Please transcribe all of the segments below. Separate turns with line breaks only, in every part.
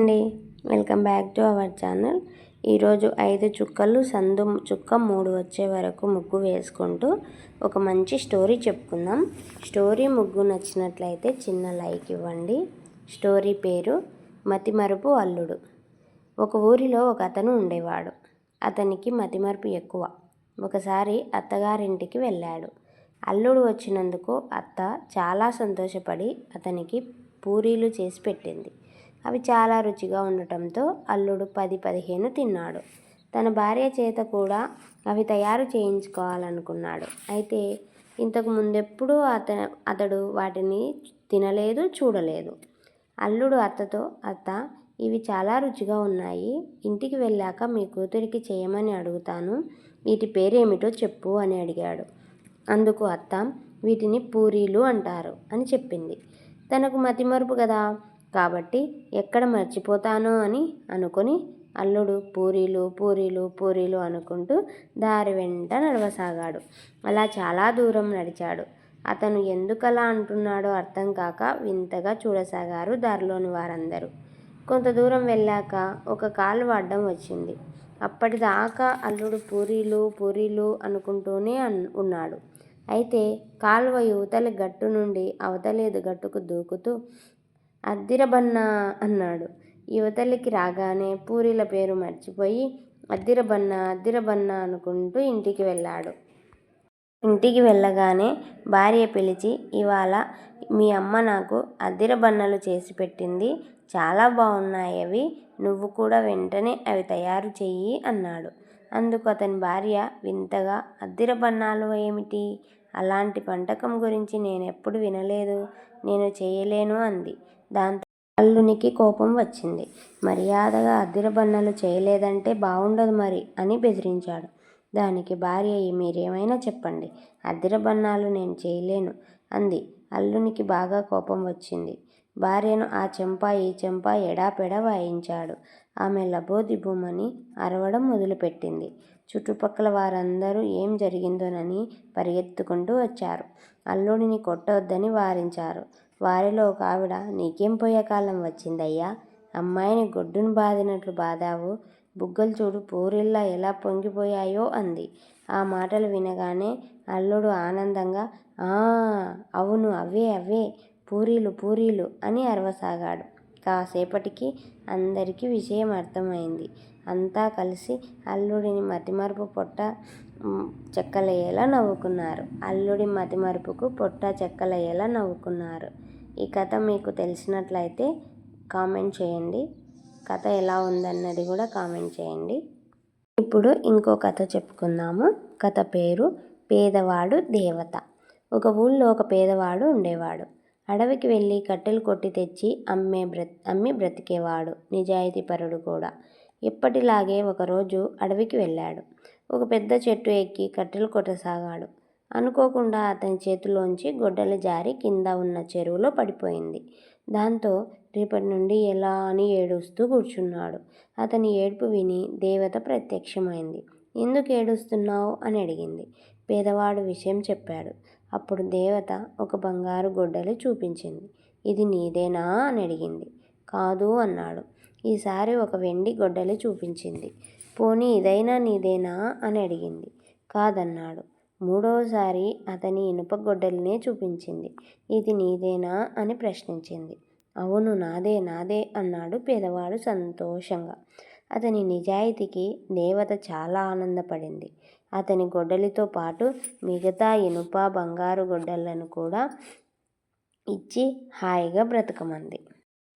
అండి. Welcome back to our channel. ఈరోజు ఐదు చుక్కలు సందు చుక్క మూడు వచ్చే వరకు ముగ్గు వేసుకుంటూ ఒక మంచి స్టోరీ చెప్పుకుందాం. స్టోరీ ముగ్గు నచ్చినట్లయితే చిన్న లైక్ ఇవ్వండి. స్టోరీ పేరు మతిమరుపు అల్లుడు. ఒక ఊరిలో ఒక అతను ఉండేవాడు. అతనికి మతిమరుపు ఎక్కువ. ఒకసారి అత్తగారింటికి వెళ్ళాడు. అల్లుడు వచ్చినందుకు అత్త చాలా సంతోషపడి అతనికి పూరీలు చేసి పెట్టింది. అవి చాలా రుచిగా ఉండటంతో అల్లుడు పది పదిహేను తిన్నాడు. తన భార్య చేత కూడా అవి తయారు చేయించుకోవాలనుకున్నాడు. అయితే ఇంతకు ముందెప్పుడూ అత అతడు వాటిని తినలేదు చూడలేదు. అల్లుడు అత్తతో అత్త ఇవి చాలా రుచిగా ఉన్నాయి. ఇంటికి వెళ్ళాక మీ కూతురికి చేయమని అడుగుతాను. వీటి పేరేమిటో చెప్పు అని అడిగాడు. అందుకు అత్త వీటిని పూరీలు అంటారు అని చెప్పింది. తనకు మతిమరుపు కదా? కాబట్టి ఎక్కడ మర్చిపోతానో అని అనుకొని అల్లుడు పూరీలు పూరీలు పూరీలు అనుకుంటూ దారి వెంట నడవసాగాడు. అలా చాలా దూరం నడిచాడు. అతను ఎందుకలా అంటున్నాడో అర్థం కాక వింతగా చూడసాగారు దారిలోని వారందరూ. కొంత దూరం వెళ్ళాక ఒక కాలు అడ్డం వచ్చింది. అప్పటిదాకా అల్లుడు పూరీలు పూరీలు అనుకుంటూనే అన్ ఉన్నాడు. అయితే కాలువ యువతలి గట్టు నుండి అవతలేదు గట్టుకు దూకుతూ అద్దిరబన్నా అన్నాడు. యువతలికి రాగానే పూరీల పేరు మర్చిపోయి అద్దిరబన్న అద్దిరబన్న అనుకుంటూ ఇంటికి వెళ్ళాడు. ఇంటికి వెళ్ళగానే భార్య పిలిచి ఇవాళ మీ అమ్మ నాకు అద్దిరబన్నలు చేసి పెట్టింది. చాలా బాగున్నాయి అవి. నువ్వు కూడా వెంటనే అవి తయారు చెయ్యి అన్నాడు. అందుకు అతని భార్య వింతగా అద్దిరబన్నాలు ఏమిటి? అలాంటి వంటకం గురించి నేనెప్పుడు వినలేదు. నేను చేయలేను అంది. దాంతో అల్లునికి కోపం వచ్చింది. మర్యాదగా అద్దెరబన్నలు చేయలేదంటే బాగుండదు మరి అని బెదిరించాడు. దానికి భార్య మీరేమైనా చెప్పండి. అద్దెరబన్నాలు నేను చేయలేను అంది. అల్లునికి బాగా కోపం వచ్చింది. భార్యను ఆ చెంప ఈ చెంప ఎడాపెడా వాయించాడు. ఆమె లబోదిబోమని అరవడం మొదలుపెట్టింది. చుట్టుపక్కల వారందరూ ఏం జరిగిందోనని పరిగెత్తుకుంటూ వచ్చారు. అల్లుడిని కొట్టవద్దని వారించారు. వారిలో ఒక ఆవిడ నీకేం పోయే కాలం వచ్చిందయ్యా? అమ్మాయిని గొడ్డును బాదినట్లు బాదావు. బుగ్గలు చూడు పూరిల్లా ఎలా పొంగిపోయాయో అంది. ఆ మాటలు వినగానే అల్లుడు ఆనందంగా ఆ అవును అవే అవే. పూరీలు పూరీలు అని అరవసాగాడు. కాసేపటికి అందరికీ విషయం అర్థమైంది. అంతా కలిసి అల్లుడిని మతిమరుపు పొట్ట చెక్కలయ్యేలా నవ్వుకున్నారు. అల్లుడి మతిమరుపుకు పొట్ట చెక్కలయ్యేలా నవ్వుకున్నారు. ఈ కథ మీకు తెలిసినట్లయితే కామెంట్ చేయండి. కథ ఎలా ఉందన్నది కూడా కామెంట్ చేయండి. ఇప్పుడు ఇంకో కథ చెప్పుకుందాము. కథ పేరు పేదవాడు దేవత. ఒక ఊళ్ళో ఒక పేదవాడు ఉండేవాడు. అడవికి వెళ్ళి కట్టెలు కొట్టి తెచ్చి అమ్మే బ్ర అమ్మి బ్రతికేవాడు. నిజాయితీపరుడు కూడా. ఎప్పటిలాగే ఒకరోజు అడవికి వెళ్ళాడు. ఒక పెద్ద చెట్టు ఎక్కి కట్టెలు కొట్టసాగాడు. అనుకోకుండా అతని చేతిలోంచి గొడ్డలు జారి కింద ఉన్న చెరువులో పడిపోయింది. దాంతో రేపటి నుండి ఎలా అని ఏడుస్తూ కూర్చున్నాడు. అతని ఏడుపు విని దేవత ప్రత్యక్షమైంది. ఎందుకు ఏడుస్తున్నావు? అని అడిగింది. పేదవాడు విషయం చెప్పాడు. అప్పుడు దేవత ఒక బంగారు గొడ్డలి చూపించింది. ఇది నీదేనా? అని అడిగింది. కాదు అన్నాడు. ఈసారి ఒక వెండి గొడ్డలి చూపించింది. పోనీ ఇదైనా నీదేనా? అని అడిగింది. కాదన్నాడు. మూడవసారి అతని ఇనుప గొడ్డలినే చూపించింది. ఇది నీదేనా? అని ప్రశ్నించింది. అవును నాదే నాదే అన్నాడు పేదవాడు సంతోషంగా. అతని నిజాయితీకి దేవత చాలా ఆనందపడింది. అతని గొడ్డలితో పాటు మిగతా ఇనుప బంగారు గొడ్డలను కూడా ఇచ్చి హాయిగా బ్రతకమంది.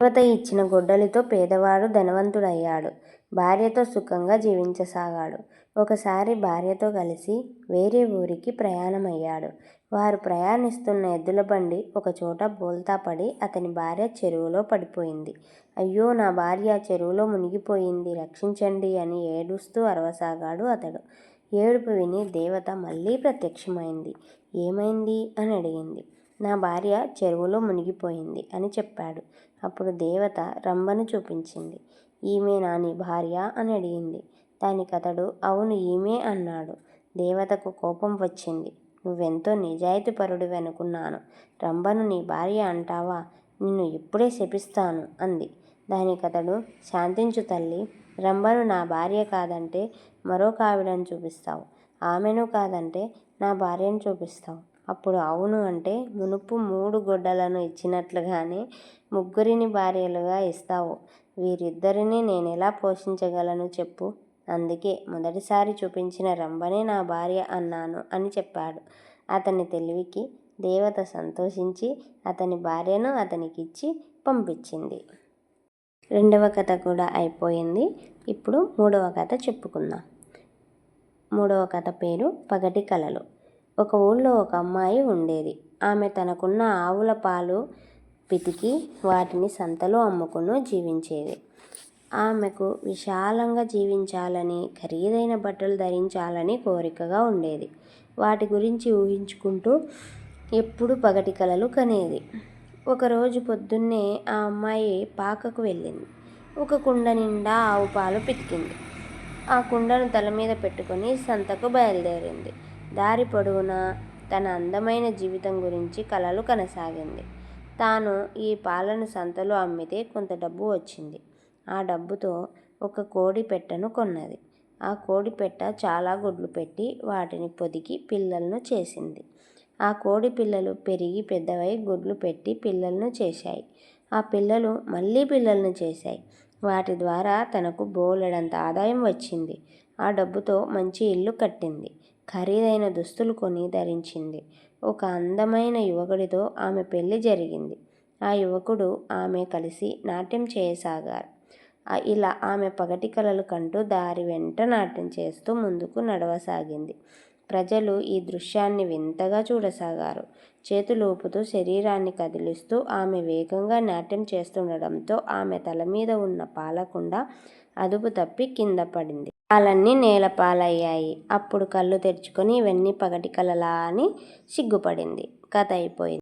దేవత ఇచ్చిన గొడ్డలితో పేదవాడు ధనవంతుడయ్యాడు. భార్యతో సుఖంగా జీవించసాగాడు. ఒకసారి భార్యతో కలిసి వేరే ఊరికి ప్రయాణమయ్యాడు. వారు ప్రయాణిస్తున్న ఎద్దుల బండి ఒకచోట బోల్తా పడి అతని భార్య చెరువులో పడిపోయింది. అయ్యో నా భార్య చెరువులో మునిగిపోయింది. రక్షించండి అని ఏడుస్తూ అరవసాగాడు అతడు. ఏడుపు విని దేవత మళ్ళీ ప్రత్యక్షమైంది. ఏమైంది? అని అడిగింది. నా భార్య చెరువులో మునిగిపోయింది అని చెప్పాడు. అప్పుడు దేవత రంభను చూపించింది. ఈమె నాని భార్య అని అడిగింది. దానికతడు అవును ఈమె అన్నాడు. దేవతకు కోపం వచ్చింది. నువ్వెంతో నిజాయితీపరుడివి అనుకున్నాను. రంభను నీ భార్య అంటావా? నిన్ను ఇప్పుడే శపిస్తాను అంది. దానికతడు శాంతించు తల్లి. రంభను నా భార్య కాదంటే మరో కావిడని చూపిస్తావు. ఆమెను కాదంటే నా భార్యను చూపిస్తావు. అప్పుడు అవును అంటే మునుపు మూడు గొడ్డలను ఇచ్చినట్లుగానే ముగ్గురిని భార్యలుగా ఇస్తావు. వీరిద్దరిని నేనెలా పోషించగలను చెప్పు. అందుకే మొదటిసారి చూపించిన రంభనే నా భార్య అన్నాను అని చెప్పాడు. అతని తెలివికి దేవత సంతోషించి అతని భార్యను అతనికిచ్చి పంపించింది. రెండవ కథ కూడా అయిపోయింది. ఇప్పుడు మూడవ కథ చెప్పుకుందాం. మూడవ కథ పేరు పగటి కళలు ఒక ఊళ్ళో ఒక అమ్మాయి ఉండేది. ఆమె తనకున్న ఆవుల పాలు పితికి వాటిని సంతలో అమ్ముకుని జీవించేది. ఆమెకు విశాలంగా జీవించాలని ఖరీదైన బట్టలు ధరించాలని కోరికగా ఉండేది. వాటి గురించి ఊహించుకుంటూ ఎప్పుడు పగటి కలలు కనేది. ఒకరోజు పొద్దున్నే ఆ అమ్మాయి పాకకు వెళ్ళింది. ఒక కుండ నిండా ఆవు పాలు పితికింది. ఆ కుండను తల మీద పెట్టుకొని సంతకు బయలుదేరింది. దారి పొడవునా తన అందమైన జీవితం గురించి కలలు కనసాగింది. తాను ఈ పాలను సంతలో అమ్మితే కొంత డబ్బు వచ్చింది. ఆ డబ్బుతో ఒక కోడి పెట్టను కొన్నది. ఆ కోడి పెట్ట చాలా గుడ్లు పెట్టి వాటిని పొదిగి పిల్లలను చేసింది. ఆ కోడి పిల్లలు పెరిగి పెద్దవై గుడ్లు పెట్టి పిల్లలను చేశాయి. ఆ పిల్లలు మళ్ళీ పిల్లలను చేశాయి. వాటి ద్వారా తనకు బోలెడంత ఆదాయం వచ్చింది. ఆ డబ్బుతో మంచి ఇల్లు కట్టింది. ఖరీదైన దుస్తులు కొని ధరించింది. ఒక అందమైన యువకుడితో ఆమె పెళ్ళి జరిగింది. ఆ యువకుడు ఆమె కలిసి నాట్యం చేయసాగారు. ఇలా ఆమె పగటి కలలు కంటూ దారి వెంట నాట్యం చేస్తూ ముందుకు నడవసాగింది. ప్రజలు ఈ దృశ్యాన్ని వింతగా చూడసాగారు. చేతులు ఊపుతూ శరీరాన్ని కదిలిస్తూ ఆమె వేగంగా నాట్యం చేస్తుండడంతో ఆమె తల మీద ఉన్న పాలకుండా అదుపు తప్పి కింద పడింది. పాలన్నీ నేలపాలయ్యాయి. అప్పుడు కళ్ళు తెరుచుకొని ఇవన్నీ పగటి కలలా అని సిగ్గుపడింది. కథ అయిపోయింది.